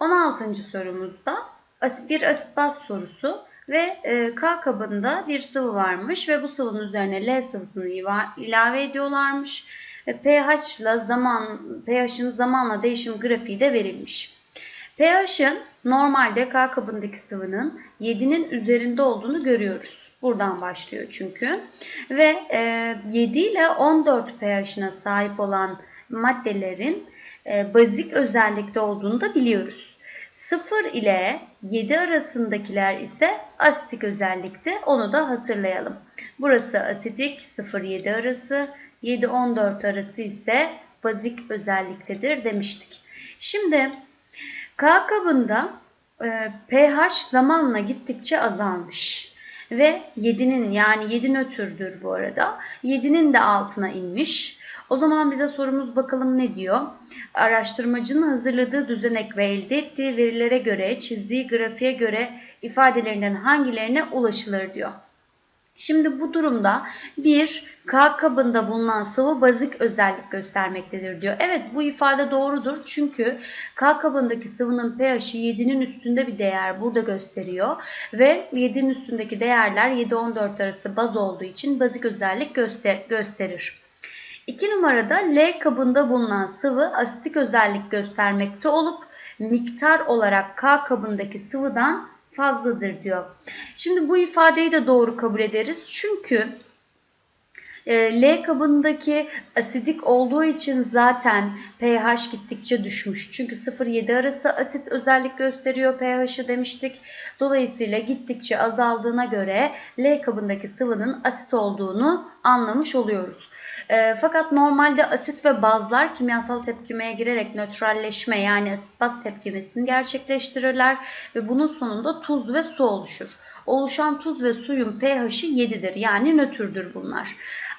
16. sorumuzda bir asit baz sorusu ve e, K kabında bir sıvı varmış ve bu sıvının üzerine L sıvısını ilave ediyorlarmış. Ve pH ile zaman pH'in zamanla değişim grafiği de verilmiş. pH'in normalde K kabındaki sıvının 7'nin üzerinde olduğunu görüyoruz. Buradan başlıyor çünkü. Ve e, 7 ile 14 pH'ine sahip olan maddelerin e, bazik özellikte olduğunu da biliyoruz. 0 ile 7 arasındakiler ise asitik özellikte. Onu da hatırlayalım. Burası asitik 0-7 arası, 7-14 arası ise bazik özelliktedir demiştik. Şimdi K kabında e, pH zamanla gittikçe azalmış. Ve 7'nin yani 7 nötrdür bu arada. 7'nin de altına inmiş. O zaman bize sorumuz bakalım ne diyor? Araştırmacının hazırladığı düzenek ve elde ettiği verilere göre çizdiği grafiğe göre ifadelerinden hangilerine ulaşılır diyor. Şimdi bu durumda bir K kabında bulunan sıvı bazik özellik göstermektedir diyor. Evet bu ifade doğrudur çünkü K kabındaki sıvının pH'i 7'nin üstünde bir değer burada gösteriyor. Ve 7'nin üstündeki değerler 7-14 arası baz olduğu için bazik özellik göster gösterir. 2 numarada L kabında bulunan sıvı asitik özellik göstermekte olup miktar olarak K kabındaki sıvıdan fazladır diyor. Şimdi bu ifadeyi de doğru kabul ederiz. Çünkü e, L kabındaki asidik olduğu için zaten pH gittikçe düşmüş. Çünkü 0-7 arası asit özellik gösteriyor pH'ı demiştik. Dolayısıyla gittikçe azaldığına göre L kabındaki sıvının asit olduğunu anlamış oluyoruz. E, fakat normalde asit ve bazlar kimyasal tepkimeye girerek nötralleşme yani asit baz tepkimesini gerçekleştirirler ve bunun sonunda tuz ve su oluşur. Oluşan tuz ve suyun pH'i 7'dir yani nötrdür bunlar.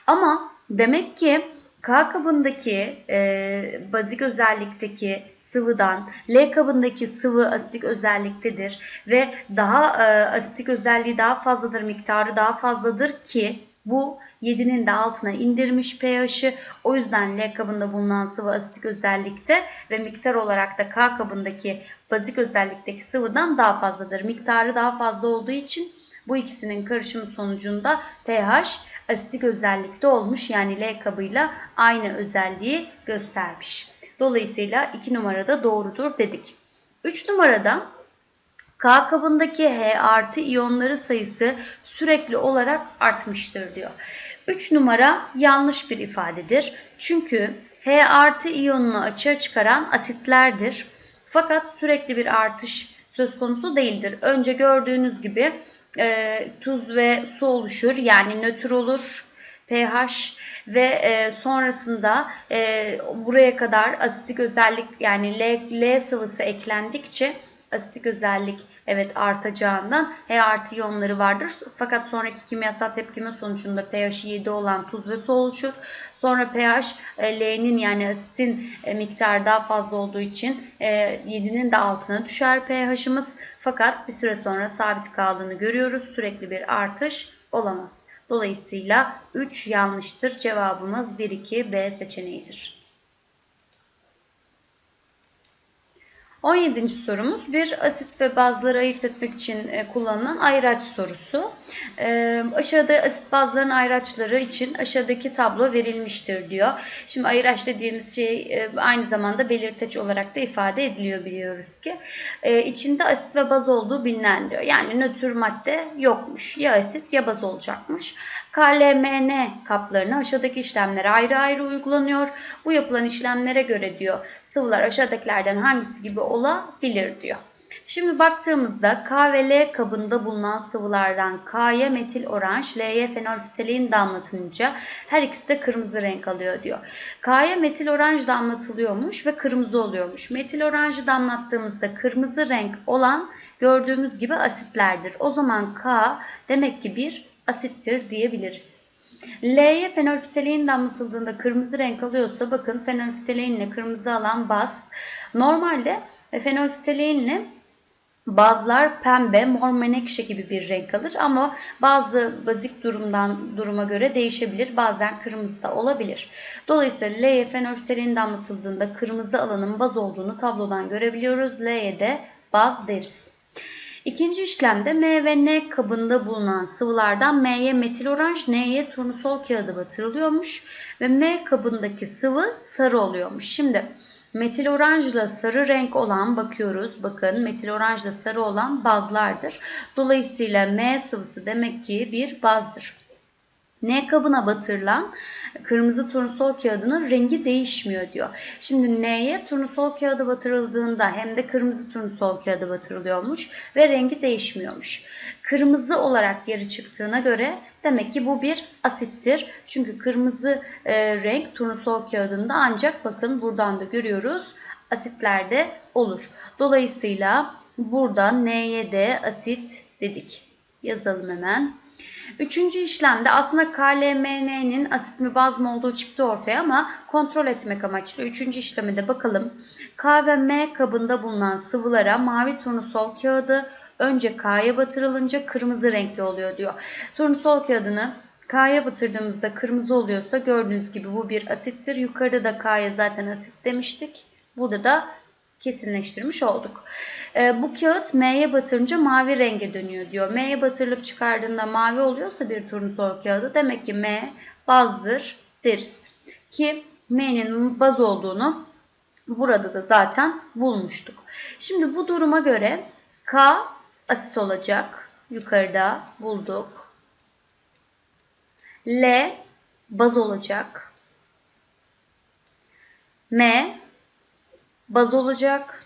Ama demek ki K kabındaki e, bazik özellikteki sıvıdan L kabındaki sıvı asitik özelliktedir ve daha e, asitik özelliği daha fazladır, miktarı daha fazladır ki bu 7'nin de altına indirmiş pH'i. O yüzden L kabında bulunan sıvı asitik özellikte ve miktar olarak da K kabındaki bazik özellikteki sıvıdan daha fazladır. Miktarı daha fazla olduğu için bu ikisinin karışımı sonucunda pH asitik özellikte olmuş. Yani L kabıyla aynı özelliği göstermiş. Dolayısıyla 2 numarada doğrudur dedik. 3 numarada K kabındaki H artı iyonları sayısı sürekli olarak artmıştır diyor. 3 numara yanlış bir ifadedir. Çünkü H artı iyonunu açığa çıkaran asitlerdir. Fakat sürekli bir artış söz konusu değildir. Önce gördüğünüz gibi e, tuz ve su oluşur. Yani nötr olur pH ve e, sonrasında e, buraya kadar asitik özellik yani L, L sıvısı eklendikçe asitik özellik evet artacağından H artı iyonları vardır. Fakat sonraki kimyasal tepkime sonucunda pH 7 olan tuz ve su oluşur. Sonra pH e, L'nin yani asitin e, miktarı daha fazla olduğu için e, 7'nin de altına düşer pH'ımız. Fakat bir süre sonra sabit kaldığını görüyoruz. Sürekli bir artış olamaz. Dolayısıyla 3 yanlıştır. Cevabımız 1, 2, B seçeneğidir. 17. sorumuz bir asit ve bazları ayırt etmek için e, kullanılan ayraç sorusu. E, aşağıda asit bazların ayraçları için aşağıdaki tablo verilmiştir diyor. Şimdi ayraç dediğimiz şey e, aynı zamanda belirteç olarak da ifade ediliyor biliyoruz ki. İçinde asit ve baz olduğu bilinen diyor. Yani nötr madde yokmuş. Ya asit ya baz olacakmış. KLMN kaplarına aşağıdaki işlemler ayrı ayrı uygulanıyor. Bu yapılan işlemlere göre diyor sıvılar aşağıdakilerden hangisi gibi olabilir diyor. Şimdi baktığımızda K ve L kabında bulunan sıvılardan K'ya metil oranj, L'ye fenolftalein damlatınca her ikisi de kırmızı renk alıyor diyor. K'ya metil oranj damlatılıyormuş ve kırmızı oluyormuş. Metil oranjı damlattığımızda kırmızı renk olan gördüğümüz gibi asitlerdir. O zaman K demek ki bir asittir diyebiliriz. L'ye fenolftalein damlatıldığında kırmızı renk alıyorsa bakın fenolftalein ile kırmızı alan baz. Normalde fenolftalein ile Bazılar pembe, mor menekşe gibi bir renk alır ama bazı bazik durumdan duruma göre değişebilir. Bazen kırmızı da olabilir. Dolayısıyla L'ye fenolftalin damlatıldığında kırmızı alanın baz olduğunu tablodan görebiliyoruz. L'ye de baz deriz. İkinci işlemde M ve N kabında bulunan sıvılardan M'ye metil oranj, N'ye turnusol kağıdı batırılıyormuş ve M kabındaki sıvı sarı oluyormuş. Şimdi Metil oranjla sarı renk olan bakıyoruz. Bakın metil oranjla sarı olan bazlardır. Dolayısıyla M sıvısı demek ki bir bazdır. N kabına batırılan kırmızı turnusol kağıdının rengi değişmiyor diyor. Şimdi N'ye turnusol kağıdı batırıldığında hem de kırmızı turnusol kağıdı batırılıyormuş ve rengi değişmiyormuş. Kırmızı olarak geri çıktığına göre demek ki bu bir asittir. Çünkü kırmızı e, renk turnusol kağıdında ancak bakın buradan da görüyoruz asitlerde olur. Dolayısıyla burada N'ye de asit dedik. Yazalım hemen. Üçüncü işlemde aslında KLMN'nin asit mi baz mı olduğu çıktı ortaya ama kontrol etmek amaçlı. Üçüncü işlemi de bakalım. K ve M kabında bulunan sıvılara mavi turnusol kağıdı önce K'ya batırılınca kırmızı renkli oluyor diyor. Turnusol kağıdını K'ya batırdığımızda kırmızı oluyorsa gördüğünüz gibi bu bir asittir. Yukarıda da K'ya zaten asit demiştik. Burada da kesinleştirmiş olduk. E, bu kağıt M'ye batırınca mavi renge dönüyor diyor. M'ye batırılıp çıkardığında mavi oluyorsa bir turnusol kağıdı demek ki M bazdır deriz. Ki M'nin baz olduğunu burada da zaten bulmuştuk. Şimdi bu duruma göre K asit olacak. Yukarıda bulduk. L baz olacak. M baz olacak.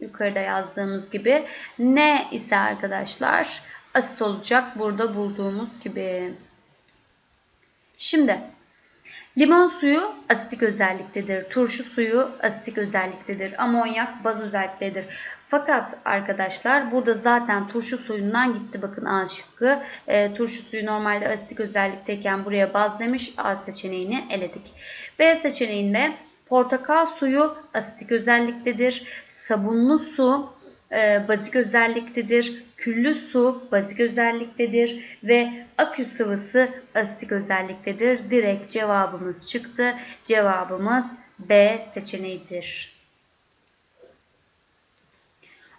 Yukarıda yazdığımız gibi. N ise arkadaşlar asit olacak. Burada bulduğumuz gibi. Şimdi limon suyu asitik özelliktedir. Turşu suyu asitik özelliktedir. Amonyak baz özelliktedir. Fakat arkadaşlar burada zaten turşu suyundan gitti. Bakın A şıkkı. E, turşu suyu normalde asitik özellikteyken buraya baz demiş. A seçeneğini eledik. B seçeneğinde Portakal suyu asitik özelliktedir. Sabunlu su e, bazik özelliktedir. Küllü su bazik özelliktedir ve akü sıvısı asitik özelliktedir. Direkt cevabımız çıktı. Cevabımız B seçeneğidir.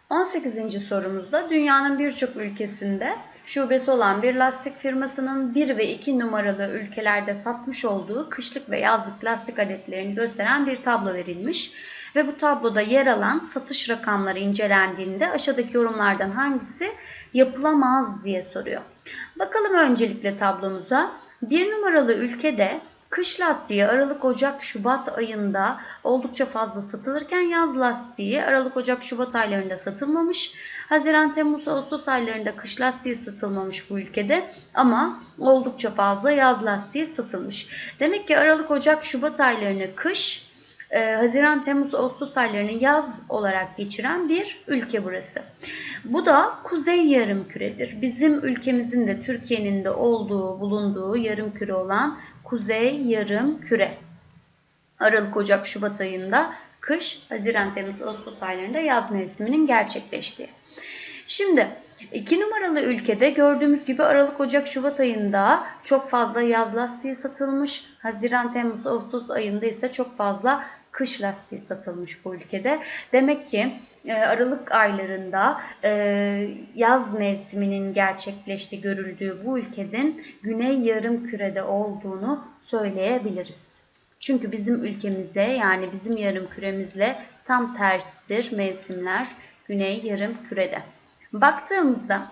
18. sorumuzda dünyanın birçok ülkesinde şubesi olan bir lastik firmasının 1 ve 2 numaralı ülkelerde satmış olduğu kışlık ve yazlık lastik adetlerini gösteren bir tablo verilmiş. Ve bu tabloda yer alan satış rakamları incelendiğinde aşağıdaki yorumlardan hangisi yapılamaz diye soruyor. Bakalım öncelikle tablomuza. 1 numaralı ülkede Kış lastiği Aralık, Ocak, Şubat ayında oldukça fazla satılırken yaz lastiği Aralık, Ocak, Şubat aylarında satılmamış. Haziran, Temmuz, Ağustos aylarında kış lastiği satılmamış bu ülkede ama oldukça fazla yaz lastiği satılmış. Demek ki Aralık, Ocak, Şubat aylarını kış, e, Haziran, Temmuz, Ağustos aylarını yaz olarak geçiren bir ülke burası. Bu da kuzey yarım küredir. Bizim ülkemizin de Türkiye'nin de olduğu, bulunduğu yarım küre olan kuzey yarım küre. Aralık, Ocak, Şubat ayında kış, Haziran, Temmuz, Ağustos aylarında yaz mevsiminin gerçekleştiği. Şimdi 2 numaralı ülkede gördüğümüz gibi Aralık, Ocak, Şubat ayında çok fazla yaz lastiği satılmış. Haziran, Temmuz, Ağustos ayında ise çok fazla kış lastiği satılmış bu ülkede. Demek ki Aralık aylarında e, yaz mevsiminin gerçekleşti görüldüğü bu ülkenin güney yarım kürede olduğunu söyleyebiliriz. Çünkü bizim ülkemize yani bizim yarım küremizle tam tersidir mevsimler güney yarım kürede. Baktığımızda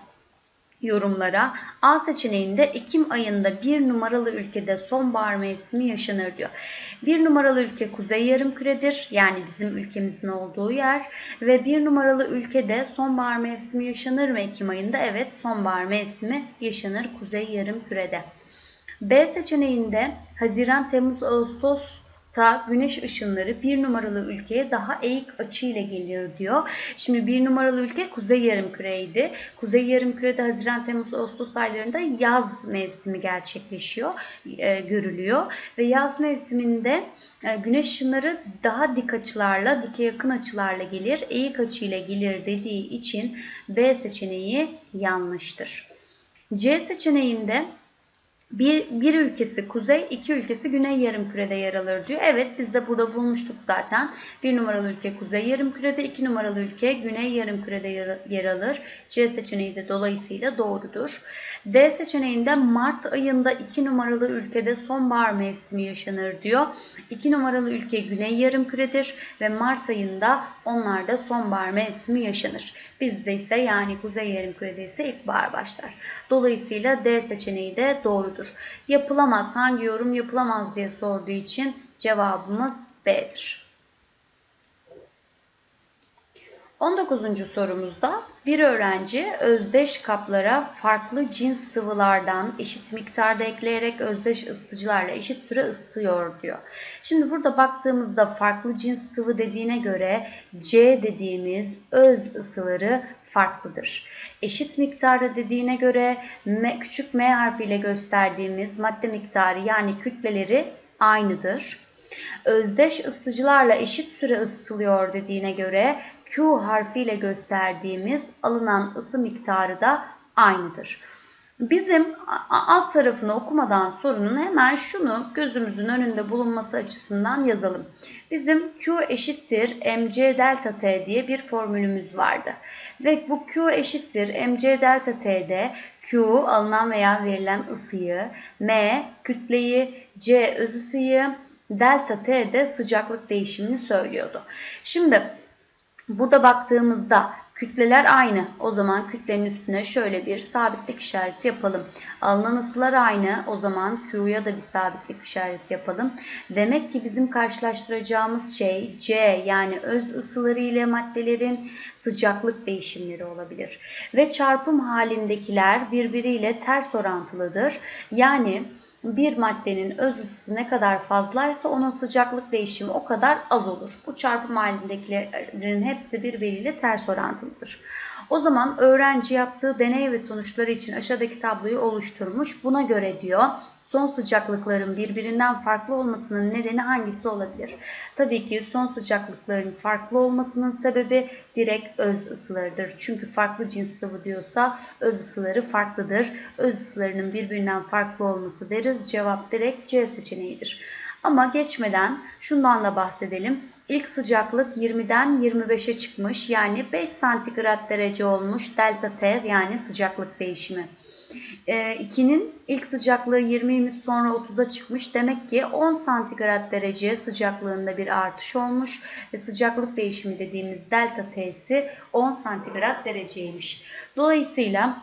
yorumlara A seçeneğinde Ekim ayında bir numaralı ülkede sonbahar mevsimi yaşanır diyor. Bir numaralı ülke kuzey yarımküredir yani bizim ülkemizin olduğu yer ve bir numaralı ülkede sonbahar mevsimi yaşanır mı Ekim ayında? Evet sonbahar mevsimi yaşanır kuzey yarımkürede. B seçeneğinde Haziran, Temmuz, Ağustos ta güneş ışınları bir numaralı ülkeye daha eğik açıyla gelir diyor. Şimdi bir numaralı ülke Kuzey Yarımküre'ydi. Kuzey Yarımküre'de Haziran, Temmuz, Ağustos aylarında yaz mevsimi gerçekleşiyor, e, görülüyor. Ve yaz mevsiminde e, güneş ışınları daha dik açılarla, dike yakın açılarla gelir, eğik açıyla gelir dediği için B seçeneği yanlıştır. C seçeneğinde bir, bir ülkesi kuzey, iki ülkesi güney yarımkürede yer alır diyor. Evet biz de burada bulmuştuk zaten. Bir numaralı ülke kuzey yarımkürede, iki numaralı ülke güney yarımkürede yer, alır. C seçeneği de dolayısıyla doğrudur. D seçeneğinde Mart ayında 2 numaralı ülkede sonbahar mevsimi yaşanır diyor. 2 numaralı ülke Güney Yarımküre'dir ve Mart ayında onlarda sonbahar mevsimi yaşanır. Bizde ise yani Kuzey Yarımküre'de ise ilkbahar başlar. Dolayısıyla D seçeneği de doğrudur. Yapılamaz, hangi yorum yapılamaz diye sorduğu için cevabımız B'dir. 19. sorumuzda bir öğrenci özdeş kaplara farklı cins sıvılardan eşit miktarda ekleyerek özdeş ısıtıcılarla eşit süre ısıtıyor diyor. Şimdi burada baktığımızda farklı cins sıvı dediğine göre C dediğimiz öz ısıları farklıdır. Eşit miktarda dediğine göre M, küçük m harfiyle gösterdiğimiz madde miktarı yani kütleleri aynıdır. Özdeş ısıtıcılarla eşit süre ısıtılıyor dediğine göre Q harfiyle gösterdiğimiz alınan ısı miktarı da aynıdır. Bizim alt tarafını okumadan sorunun hemen şunu gözümüzün önünde bulunması açısından yazalım. Bizim Q eşittir mc delta t diye bir formülümüz vardı. Ve bu Q eşittir mc delta t'de Q alınan veya verilen ısıyı, m kütleyi, c öz ısıyı, delta T de sıcaklık değişimini söylüyordu. Şimdi burada baktığımızda kütleler aynı. O zaman kütlenin üstüne şöyle bir sabitlik işareti yapalım. Alınan ısılar aynı. O zaman Q'ya da bir sabitlik işareti yapalım. Demek ki bizim karşılaştıracağımız şey C yani öz ısıları ile maddelerin sıcaklık değişimleri olabilir. Ve çarpım halindekiler birbiriyle ters orantılıdır. Yani bir maddenin öz ısısı ne kadar fazlaysa onun sıcaklık değişimi o kadar az olur. Bu çarpım halindekilerin hepsi birbiriyle ters orantılıdır. O zaman öğrenci yaptığı deney ve sonuçları için aşağıdaki tabloyu oluşturmuş. Buna göre diyor son sıcaklıkların birbirinden farklı olmasının nedeni hangisi olabilir? Tabii ki son sıcaklıkların farklı olmasının sebebi direkt öz ısılarıdır. Çünkü farklı cins sıvı diyorsa öz ısıları farklıdır. Öz ısılarının birbirinden farklı olması deriz. Cevap direkt C seçeneğidir. Ama geçmeden şundan da bahsedelim. İlk sıcaklık 20'den 25'e çıkmış. Yani 5 santigrat derece olmuş delta T yani sıcaklık değişimi. 2'nin ee, ilk sıcaklığı 20'ymiş sonra 30'a çıkmış. Demek ki 10 santigrat derece sıcaklığında bir artış olmuş. Ve sıcaklık değişimi dediğimiz delta T'si 10 santigrat dereceymiş. Dolayısıyla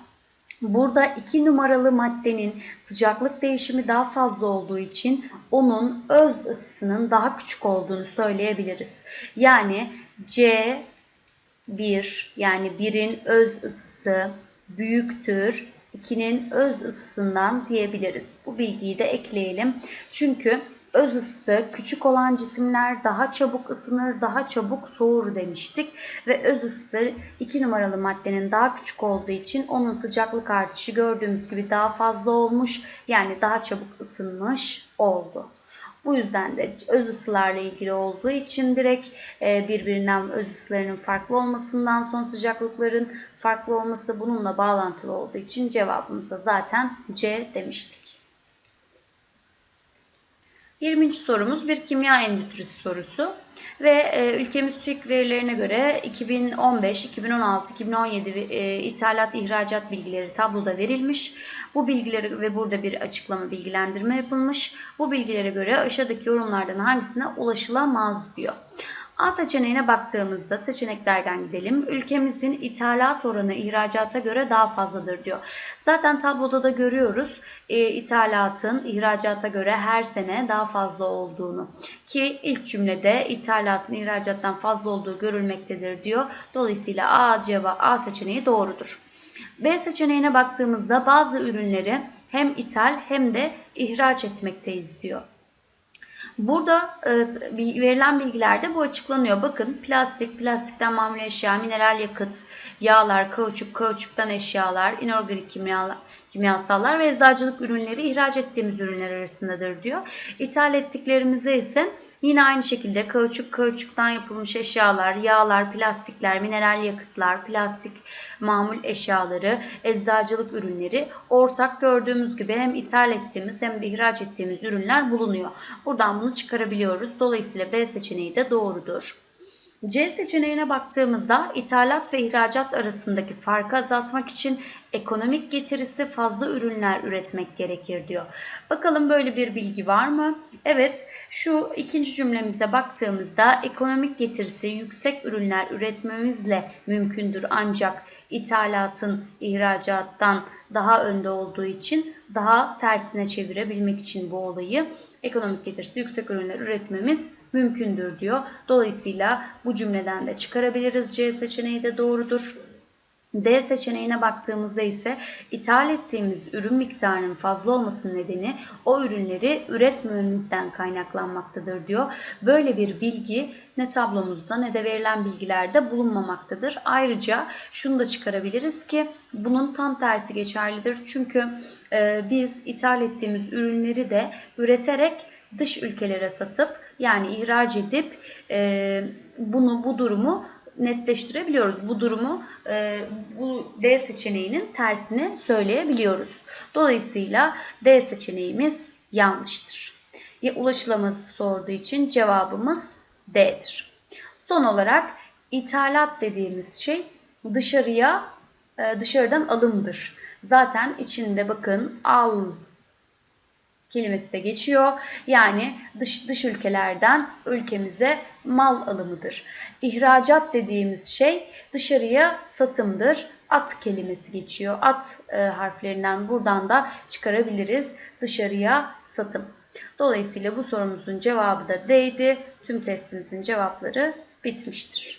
Burada 2 numaralı maddenin sıcaklık değişimi daha fazla olduğu için onun öz ısısının daha küçük olduğunu söyleyebiliriz. Yani C 1 yani 1'in öz ısısı büyüktür 2'nin öz ısısından diyebiliriz. Bu bilgiyi de ekleyelim. Çünkü öz ısısı küçük olan cisimler daha çabuk ısınır, daha çabuk soğur demiştik. Ve öz ısısı 2 numaralı maddenin daha küçük olduğu için onun sıcaklık artışı gördüğümüz gibi daha fazla olmuş. Yani daha çabuk ısınmış oldu. Bu yüzden de öz ısılarla ilgili olduğu için direkt e, birbirinden öz ısılarının farklı olmasından son sıcaklıkların farklı olması bununla bağlantılı olduğu için cevabımıza zaten C demiştik. 20. sorumuz bir kimya endüstrisi sorusu ve e, ülkemiz TÜİK verilerine göre 2015, 2016, 2017 e, ithalat ihracat bilgileri tabloda verilmiş. Bu bilgileri ve burada bir açıklama bilgilendirme yapılmış. Bu bilgilere göre aşağıdaki yorumlardan hangisine ulaşılamaz diyor. A seçeneğine baktığımızda seçeneklerden gidelim. Ülkemizin ithalat oranı ihracata göre daha fazladır diyor. Zaten tabloda da görüyoruz e, ithalatın ihracata göre her sene daha fazla olduğunu. Ki ilk cümlede ithalatın ihracattan fazla olduğu görülmektedir diyor. Dolayısıyla A cevap A seçeneği doğrudur. B seçeneğine baktığımızda bazı ürünleri hem ithal hem de ihraç etmekteyiz diyor. Burada e, verilen bilgilerde bu açıklanıyor. Bakın plastik, plastikten mamul eşya, mineral yakıt, yağlar, kauçuk, kauçuktan eşyalar, inorganik kimyalar, kimyasallar ve eczacılık ürünleri ihraç ettiğimiz ürünler arasındadır diyor. İthal ettiklerimize ise Yine aynı şekilde kauçuk, kauçuktan yapılmış eşyalar, yağlar, plastikler, mineral yakıtlar, plastik mamul eşyaları, eczacılık ürünleri ortak gördüğümüz gibi hem ithal ettiğimiz hem de ihraç ettiğimiz ürünler bulunuyor. Buradan bunu çıkarabiliyoruz. Dolayısıyla B seçeneği de doğrudur. C seçeneğine baktığımızda ithalat ve ihracat arasındaki farkı azaltmak için ekonomik getirisi fazla ürünler üretmek gerekir diyor. Bakalım böyle bir bilgi var mı? Evet şu ikinci cümlemize baktığımızda ekonomik getirisi yüksek ürünler üretmemizle mümkündür ancak ithalatın ihracattan daha önde olduğu için daha tersine çevirebilmek için bu olayı ekonomik getirisi yüksek ürünler üretmemiz mümkündür diyor. Dolayısıyla bu cümleden de çıkarabiliriz. C seçeneği de doğrudur. D seçeneğine baktığımızda ise ithal ettiğimiz ürün miktarının fazla olmasının nedeni o ürünleri üretmememizden kaynaklanmaktadır diyor. Böyle bir bilgi ne tablomuzda ne de verilen bilgilerde bulunmamaktadır. Ayrıca şunu da çıkarabiliriz ki bunun tam tersi geçerlidir. Çünkü e, biz ithal ettiğimiz ürünleri de üreterek dış ülkelere satıp yani ihraç edip e, bunu bu durumu netleştirebiliyoruz. Bu durumu e, bu D seçeneğinin tersini söyleyebiliyoruz. Dolayısıyla D seçeneğimiz yanlıştır. Ya ulaşılaması sorduğu için cevabımız D'dir. Son olarak ithalat dediğimiz şey dışarıya e, dışarıdan alımdır. Zaten içinde bakın al kelimesi de geçiyor. Yani dış, dış ülkelerden ülkemize mal alımıdır. İhracat dediğimiz şey dışarıya satımdır. At kelimesi geçiyor. At e, harflerinden buradan da çıkarabiliriz. Dışarıya satım. Dolayısıyla bu sorumuzun cevabı da D'ydi. Tüm testimizin cevapları bitmiştir.